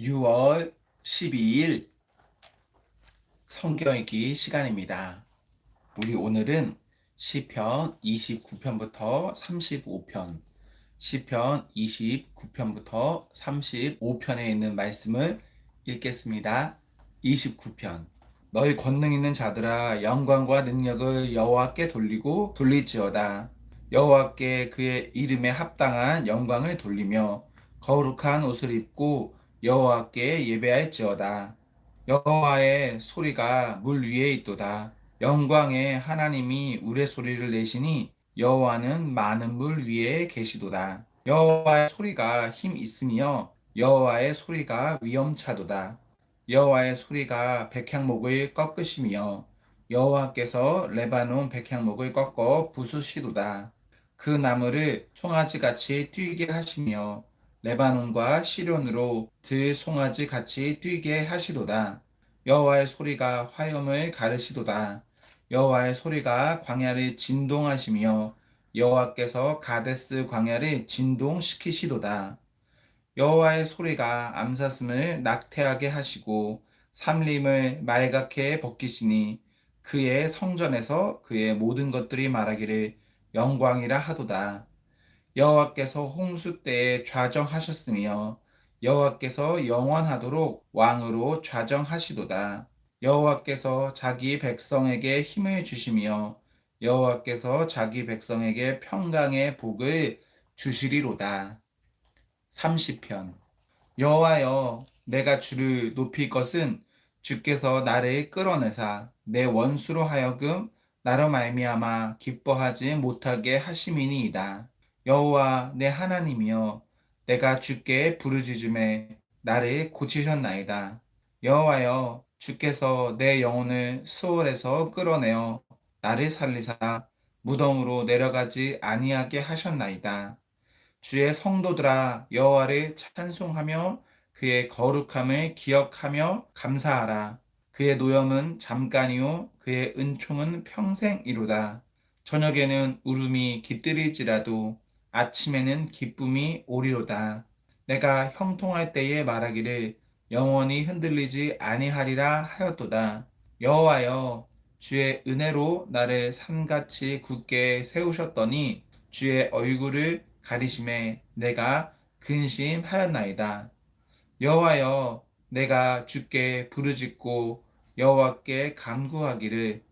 6월 12일 성경 읽기 시간입니다. 우리 오늘은 시편 29편부터 35편, 시편 29편부터 35편에 있는 말씀을 읽겠습니다. 29편 너희 권능 있는 자들아 영광과 능력을 여호와께 돌리고 돌릴지어다. 여호와께 그의 이름에 합당한 영광을 돌리며 거룩한 옷을 입고 여호와께 예배할지어다. 여호와의 소리가 물 위에 있도다. 영광의 하나님이 우레소리를 내시니 여호와는 많은 물 위에 계시도다. 여호와의 소리가 힘 있으며 여호와의 소리가 위엄차도다. 여호와의 소리가 백향목을 꺾으시며 여호와께서 레바논 백향목을 꺾어 부수시도다. 그 나무를 송아지같이 뛰게 하시며 레바논과 시련으로 들 송아지 같이 뛰게 하시도다. 여호와의 소리가 화염을 가르시도다. 여호와의 소리가 광야를 진동하시며 여호와께서 가데스 광야를 진동시키시도다. 여호와의 소리가 암사슴을 낙태하게 하시고 삼림을 말갛게 벗기시니 그의 성전에서 그의 모든 것들이 말하기를 영광이라 하도다. 여호와께서 홍수 때에 좌정하셨으며 여호와께서 영원하도록 왕으로 좌정하시도다. 여호와께서 자기 백성에게 힘을 주시며 여호와께서 자기 백성에게 평강의 복을 주시리로다. 30편 여호와여 내가 주를 높일 것은 주께서 나를 끌어내사 내 원수로 하여금 나로 말미암아 기뻐하지 못하게 하심이니이다. 여호와 내 하나님이여 내가 주께 부르짖음에 나를 고치셨나이다. 여호와여 주께서 내 영혼을 수월에서 끌어내어 나를 살리사 무덤으로 내려가지 아니하게 하셨나이다. 주의 성도들아 여호와를 찬송하며 그의 거룩함을 기억하며 감사하라. 그의 노염은 잠깐이요 그의 은총은 평생이로다. 저녁에는 울음이 깃들일지라도 아침에는 기쁨이 오리로다. 내가 형통할 때에 말하기를 영원히 흔들리지 아니하리라 하였도다. 여호와여 주의 은혜로 나를 산같이 굳게 세우셨더니 주의 얼굴을 가리심에 내가 근심하였나이다. 여호와여 내가 주께 부르짖고 여호와께 간구하기를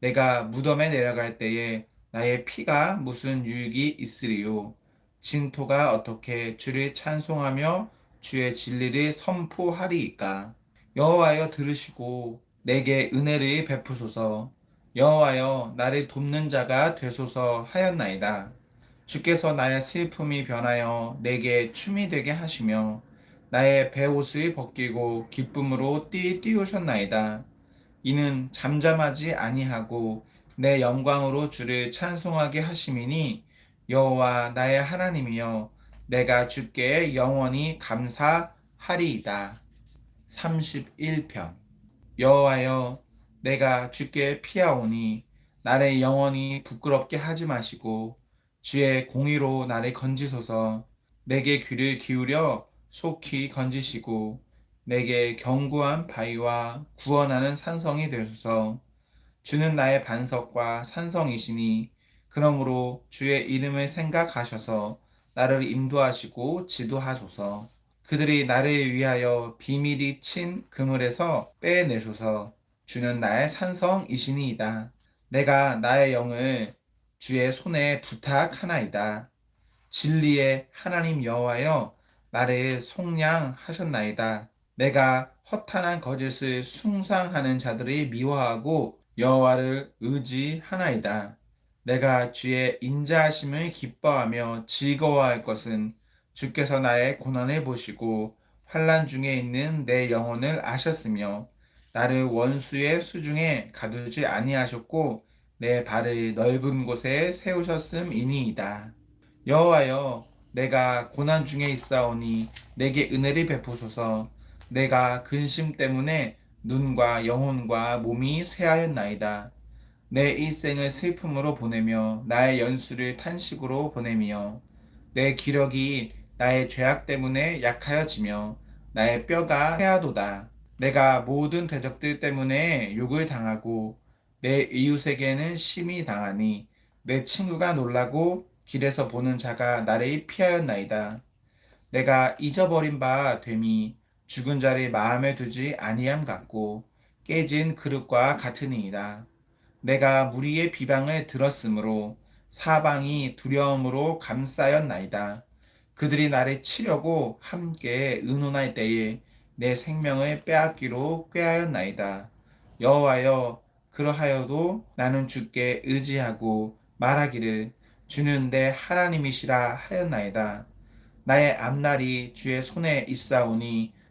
내가 무덤에 내려갈 때에 나의 피가 무슨 유익이 있으리요? 진토가 어떻게 주를 찬송하며 주의 진리를 선포하리이까? 여호와여 들으시고 내게 은혜를 베푸소서. 여호와여 나를 돕는 자가 되소서 하였나이다. 주께서 나의 슬픔이 변하여 내게 춤이 되게 하시며 나의 베옷을 벗기고 기쁨으로 띠 띄우셨나이다. 이는 잠잠하지 아니하고 내 영광으로 주를 찬송하게 하심이니 여호와 나의 하나님이여 내가 주께 영원히 감사하리이다. 31편. 여호와여 내가 주께 피하오니 나를 영원히 부끄럽게 하지 마시고 주의 공의로 나를 건지소서. 내게 귀를 기울여 속히 건지시고 내게 견고한 바위와 구원하는 산성이 되소서 주는 나의 반석과 산성이시니 그러므로 주의 이름을 생각하셔서 나를 인도하시고 지도하소서. 그들이 나를 위하여 비밀이 친 그물에서 빼내소서. 주는 나의 산성이시니이다. 내가 나의 영을 주의 손에 부탁하나이다. 진리의 하나님 여호와여 나를 속량하셨나이다. 내가 허탄한 거짓을 숭상하는 자들이 미워하고 여호와를 의지하나이다. 내가 주의 인자하심을 기뻐하며 즐거워할 것은 주께서 나의 고난을 보시고 환란 중에 있는 내 영혼을 아셨으며 나를 원수의 수중에 가두지 아니하셨고 내 발을 넓은 곳에 세우셨음이니이다. 여호와여 내가 고난 중에 있사오니 내게 은혜를 베푸소서 내가 근심 때문에 눈과 영혼과 몸이 쇠하였나이다. 내 일생을 슬픔으로 보내며 나의 연수를 탄식으로 보내며 내 기력이 나의 죄악 때문에 약하여지며 나의 뼈가 해하도다. 내가 모든 대적들 때문에 욕을 당하고 내 이웃에게는 심히 당하니 내 친구가 놀라고 길에서 보는 자가 나를 피하였나이다. 내가 잊어버린 바 됨이 죽은 자를 마음에 두지 아니함 같고 깨진 그릇과 같으니이다. 내가 무리의 비방을 들었으므로 사방이 두려움으로 감싸였나이다. 그들이 나를 치려고 함께 의논할 때에 내 생명을 빼앗기로 꾀하였나이다. 여호와여 그러하여도 나는 주께 의지하고 말하기를 주는 내 하나님이시라 하였나이다. 나의 앞날이 주의 손에 있사오니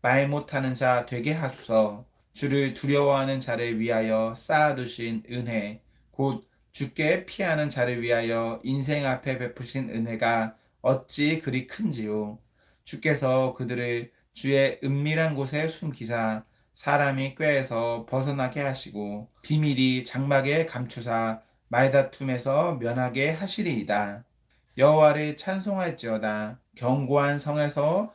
말 못하는 자 되게 하소서. 주를 두려워하는 자를 위하여 쌓아두신 은혜, 곧 주께 피하는 자를 위하여 인생 앞에 베푸신 은혜가 어찌 그리 큰지요. 주께서 그들을 주의 은밀한 곳에 숨기사 사람이 꾀에서 벗어나게 하시고 비밀이 장막에 감추사 말다툼에서 면하게 하시리이다. 여호와를 찬송할지어다. 견고한 성에서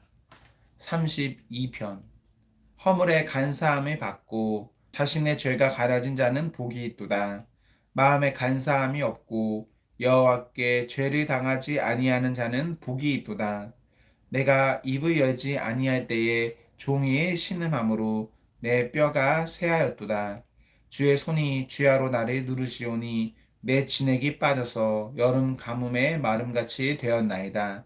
32편 허물의 간사함을 받고 자신의 죄가 가려진 자는 복이 있도다. 마음에 간사함이 없고 여호와께 죄를 당하지 아니하는 자는 복이 있도다. 내가 입을 열지 아니할 때에 종이에 신음함으로 내 뼈가 쇠하였도다. 주의 손이 주야로 나를 누르시오니 내 진액이 빠져서 여름 가뭄에 마름같이 되었나이다.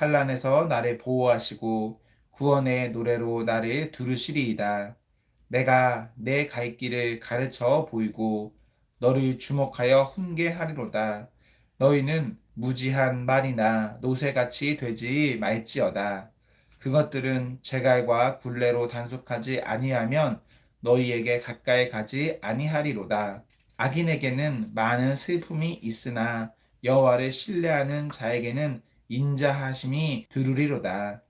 환란에서 나를 보호하시고 구원의 노래로 나를 두르시리이다. 내가 내 갈 길을 가르쳐 보이고 너를 주목하여 훈계하리로다. 너희는 무지한 말이나 노새같이 되지 말지어다. 그것들은 제갈과 굴레로 단속하지 아니하면 너희에게 가까이 가지 아니하리로다. 악인에게는 많은 슬픔이 있으나 여호와를 신뢰하는 자에게는 인자하심이 두루리로다.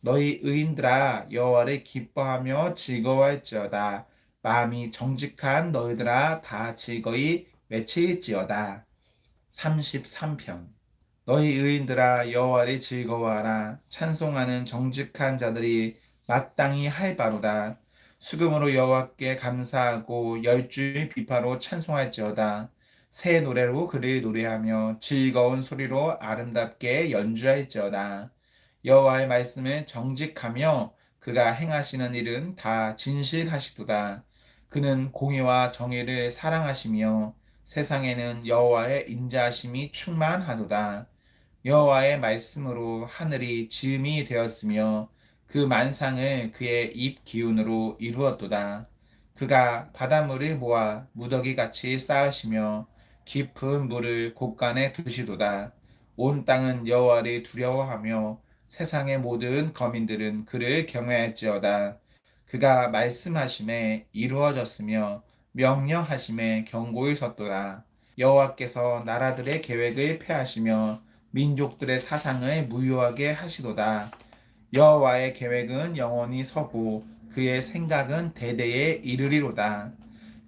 너희 의인들아 여호와를 기뻐하며 즐거워할지어다. 마음이 정직한 너희들아 다 즐거이 외칠지어다. 33편 너희 의인들아 여호와를 즐거워하라. 찬송하는 정직한 자들이 마땅히 할 바로다. 수금으로 여호와께 감사하고 열줄 비파로 찬송할지어다. 새 노래로 그를 노래하며 즐거운 소리로 아름답게 연주할지어다. 여호와의 말씀을 정직하며 그가 행하시는 일은 다 진실하시도다. 그는 공의와 정의를 사랑하시며 세상에는 여호와의 인자하심이 충만하도다. 여호와의 말씀으로 하늘이 지음이 되었으며 그 만상을 그의 입 기운으로 이루었도다. 그가 바닷물을 모아 무더기 같이 쌓으시며 깊은 물을 곳간에 두시도다. 온 땅은 여호와를 두려워하며 세상의 모든 거민들은 그를 경외할지어다. 그가 말씀하심에 이루어졌으며 명령하심에 경고히 섰도다. 여호와께서 나라들의 계획을 폐하시며 민족들의 사상을 무효하게 하시도다. 여호와의 계획은 영원히 서고 그의 생각은 대대에 이르리로다.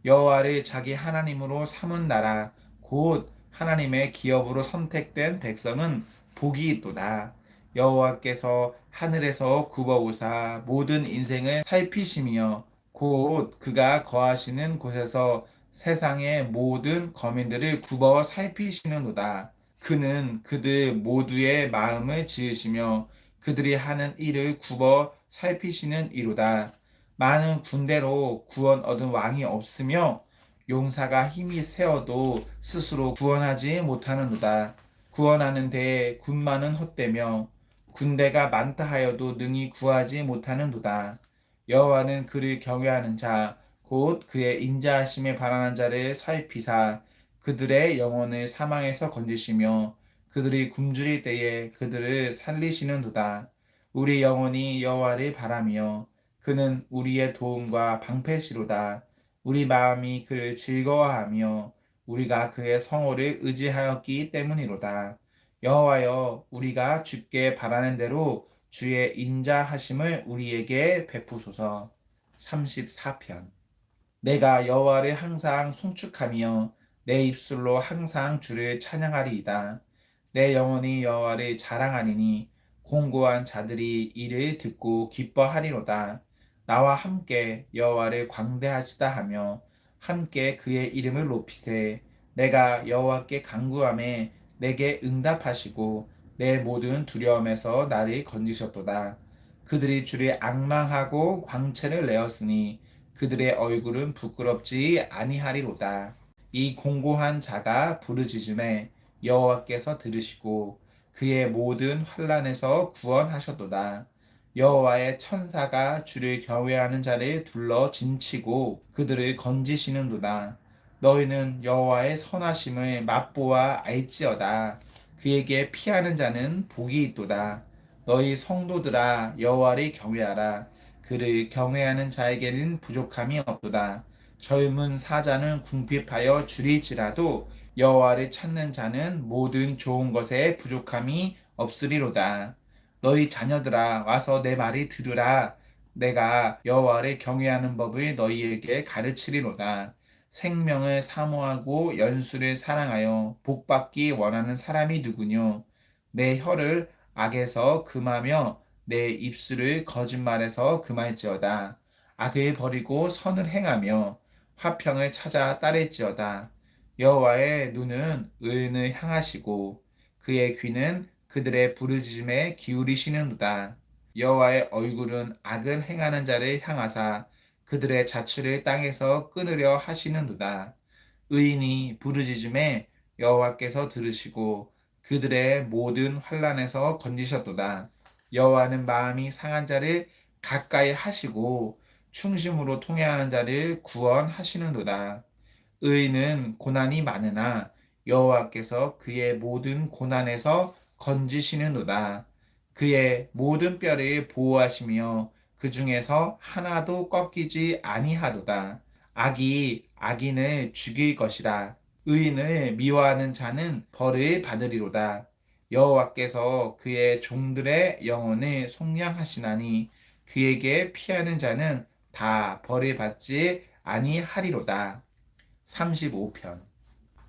여호와를 자기 하나님으로 삼은 나라 곧 하나님의 기업으로 선택된 백성은 복이 있도다. 여호와께서 하늘에서 굽어오사 모든 인생을 살피시며 곧 그가 거하시는 곳에서 세상의 모든 거민들을 굽어 살피시는도다. 그는 그들 모두의 마음을 지으시며 그들이 하는 일을 굽어 살피시는 이로다. 많은 군대로 구원 얻은 왕이 없으며 용사가 힘이 세어도 스스로 구원하지 못하는도다. 구원하는 데에 군마는 헛되며 군대가 많다 하여도 능히 구하지 못하는도다. 여호와는 그를 경외하는 자, 곧 그의 인자하심에 바라는 자를 살피사 그들의 영혼을 사망에서 건지시며 그들이 굶주릴 때에 그들을 살리시는도다. 우리 영혼이 여호와를 바라며 그는 우리의 도움과 방패시로다. 우리 마음이 그를 즐거워하며 우리가 그의 성호를 의지하였기 때문이로다. 여호와여 우리가 주께 바라는 대로 주의 인자하심을 우리에게 베푸소서. 34편 내가 여호와를 항상 송축하며 내 입술로 항상 주를 찬양하리이다. 내 영혼이 여호와를 자랑하리니 공고한 자들이 이를 듣고 기뻐하리로다. 나와 함께 여호와를 광대하시다 하며 함께 그의 이름을 높이세. 내가 여호와께 간구함에 내게 응답하시고 내 모든 두려움에서 나를 건지셨도다. 그들이 주를 악망하고 광채를 내었으니 그들의 얼굴은 부끄럽지 아니하리로다. 이 공고한 자가 부르짖음에 여호와께서 들으시고 그의 모든 환란에서 구원하셨도다. 여호와의 천사가 주를 경외하는 자를 둘러 진치고 그들을 건지시는도다. 너희는 여호와의 선하심을 맛보아 알지어다. 그에게 피하는 자는 복이 있도다. 너희 성도들아 여호와를 경외하라. 그를 경외하는 자에게는 부족함이 없도다. 젊은 사자는 궁핍하여 줄일지라도 여호와를 찾는 자는 모든 좋은 것에 부족함이 없으리로다. 너희 자녀들아 와서 내 말이 들으라. 내가 여호와를 경외하는 법을 너희에게 가르치리로다. 생명을 사모하고 연수를 사랑하여 복받기 원하는 사람이 누구뇨? 내 혀를 악에서 금하며 내 입술을 거짓말에서 금할지어다. 악을 버리고 선을 행하며 화평을 찾아 따를지어다. 여호와의 눈은 의인을 향하시고 그의 귀는 그들의 부르짖음에 기울이시는도다. 여호와의 얼굴은 악을 행하는 자를 향하사 그들의 자취를 땅에서 끊으려 하시는도다. 의인이 부르짖음에 여호와께서 들으시고 그들의 모든 환란에서 건지셨도다. 여호와는 마음이 상한 자를 가까이 하시고 충심으로 통해하는 자를 구원하시는도다. 의인은 고난이 많으나 여호와께서 그의 모든 고난에서 건지시는도다. 그의 모든 뼈를 보호하시며 그 중에서 하나도 꺾이지 아니하도다. 악이 악인을 죽일 것이라. 의인을 미워하는 자는 벌을 받으리로다. 여호와께서 그의 종들의 영혼을 속량하시나니 그에게 피하는 자는 다 벌을 받지 아니하리로다. 35편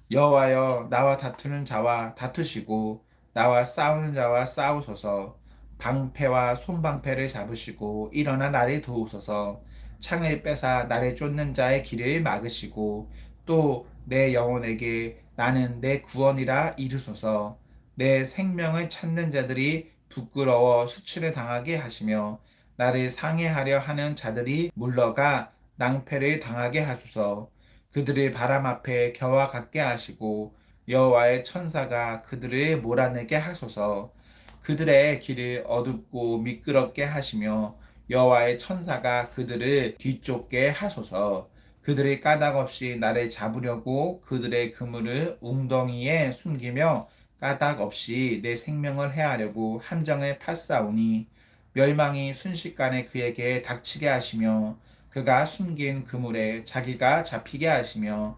여호와여 나와 다투는 자와 다투시고 나와 싸우는 자와 싸우소서. 방패와 손방패를 잡으시고 일어나 나를 도우소서. 창을 빼사 나를 쫓는 자의 길을 막으시고 또 내 영혼에게 나는 내 구원이라 이르소서. 내 생명을 찾는 자들이 부끄러워 수치를 당하게 하시며 나를 상해하려 하는 자들이 물러가 낭패를 당하게 하소서. 그들을 바람 앞에 겨와 같게 하시고 여호와의 천사가 그들을 몰아내게 하소서. 그들의 길을 어둡고 미끄럽게 하시며 여호와의 천사가 그들을 뒤쫓게 하소서. 그들이 까닭 없이 나를 잡으려고 그들의 그물을 웅덩이에 숨기며 까닭 없이 내 생명을 해하려고 함정을 팠사오니 멸망이 순식간에 그에게 닥치게 하시며 그가 숨긴 그물에 자기가 잡히게 하시며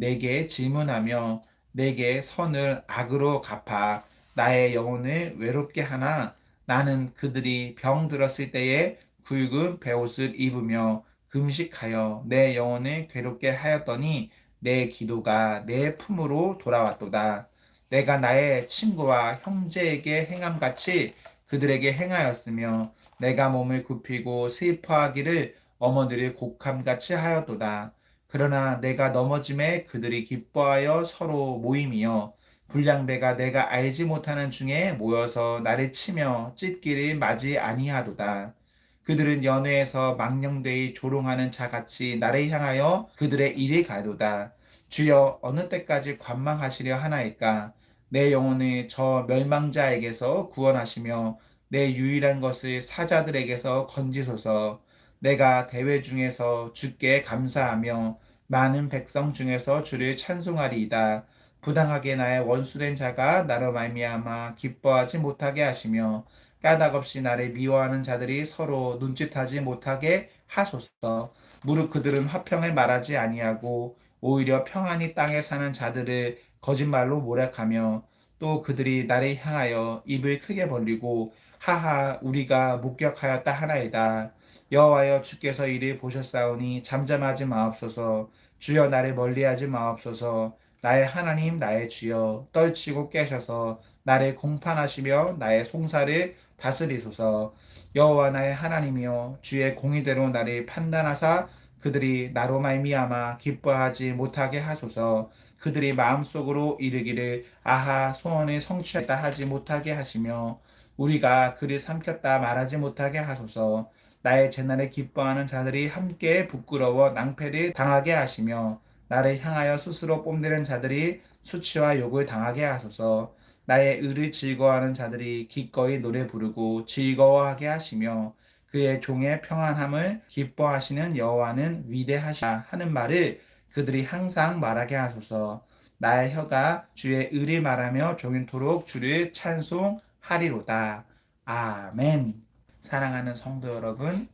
내게 질문하며 내게 선을 악으로 갚아 나의 영혼을 외롭게 하나 나는 그들이 병 들었을 때에 굵은 베옷을 입으며 금식하여 내 영혼을 괴롭게 하였더니 내 기도가 내 품으로 돌아왔도다. 내가 나의 친구와 형제에게 행함같이 그들에게 행하였으며 내가 몸을 굽히고 슬퍼하기를 어머니를 곡함같이 하였도다. 그러나 내가 넘어짐에 그들이 기뻐하여 서로 모임이여 불량배가 내가 알지 못하는 중에 모여서 나를 치며 찢기를 맞이 아니하도다. 그들은 연회에서 망령되이 조롱하는 자같이 나를 향하여 그들의 일이 가도다. 주여 어느 때까지 관망하시려 하나이까? 내 영혼을 저 멸망자에게서 구원하시며 내 유일한 것을 사자들에게서 건지소서. 내가 대회 중에서 주께 감사하며 많은 백성 중에서 주를 찬송하리이다. 부당하게 나의 원수된 자가 나로 말미암아 기뻐하지 못하게 하시며 까닭없이 나를 미워하는 자들이 서로 눈짓하지 못하게 하소서. 무릇 그들은 화평을 말하지 아니하고 오히려 평안히 땅에 사는 자들을 거짓말로 모략하며 또 그들이 나를 향하여 입을 크게 벌리고 하하 우리가 목격하였다 하나이다. 여호와여 주께서 이를 보셨사오니 잠잠하지 마옵소서. 주여 나를 멀리하지 마옵소서. 나의 하나님 나의 주여 떨치고 깨셔서 나를 공판하시며 나의 송사를 다스리소서. 여호와 나의 하나님이여 주의 공의대로 나를 판단하사 그들이 나로 말미암아 기뻐하지 못하게 하소서. 그들이 마음속으로 이르기를 아하 소원을 성취했다 하지 못하게 하시며 우리가 그를 삼켰다 말하지 못하게 하소서 나의 재난에 기뻐하는 자들이 함께 부끄러워 낭패를 당하게 하시며 나를 향하여 스스로 뽐내는 자들이 수치와 욕을 당하게 하소서. 나의 의를 즐거워하는 자들이 기꺼이 노래 부르고 즐거워하게 하시며 그의 종의 평안함을 기뻐하시는 여호와는 위대하시다 하는 말을 그들이 항상 말하게 하소서. 나의 혀가 주의 의를 말하며 종일토록 주를 찬송하리로다. 아멘 사랑하는 성도 여러분,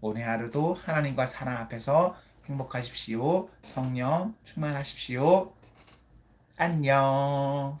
오늘 하루도 하나님과 사랑 앞에서 행복하십시오. 성령 충만하십시오. 안녕.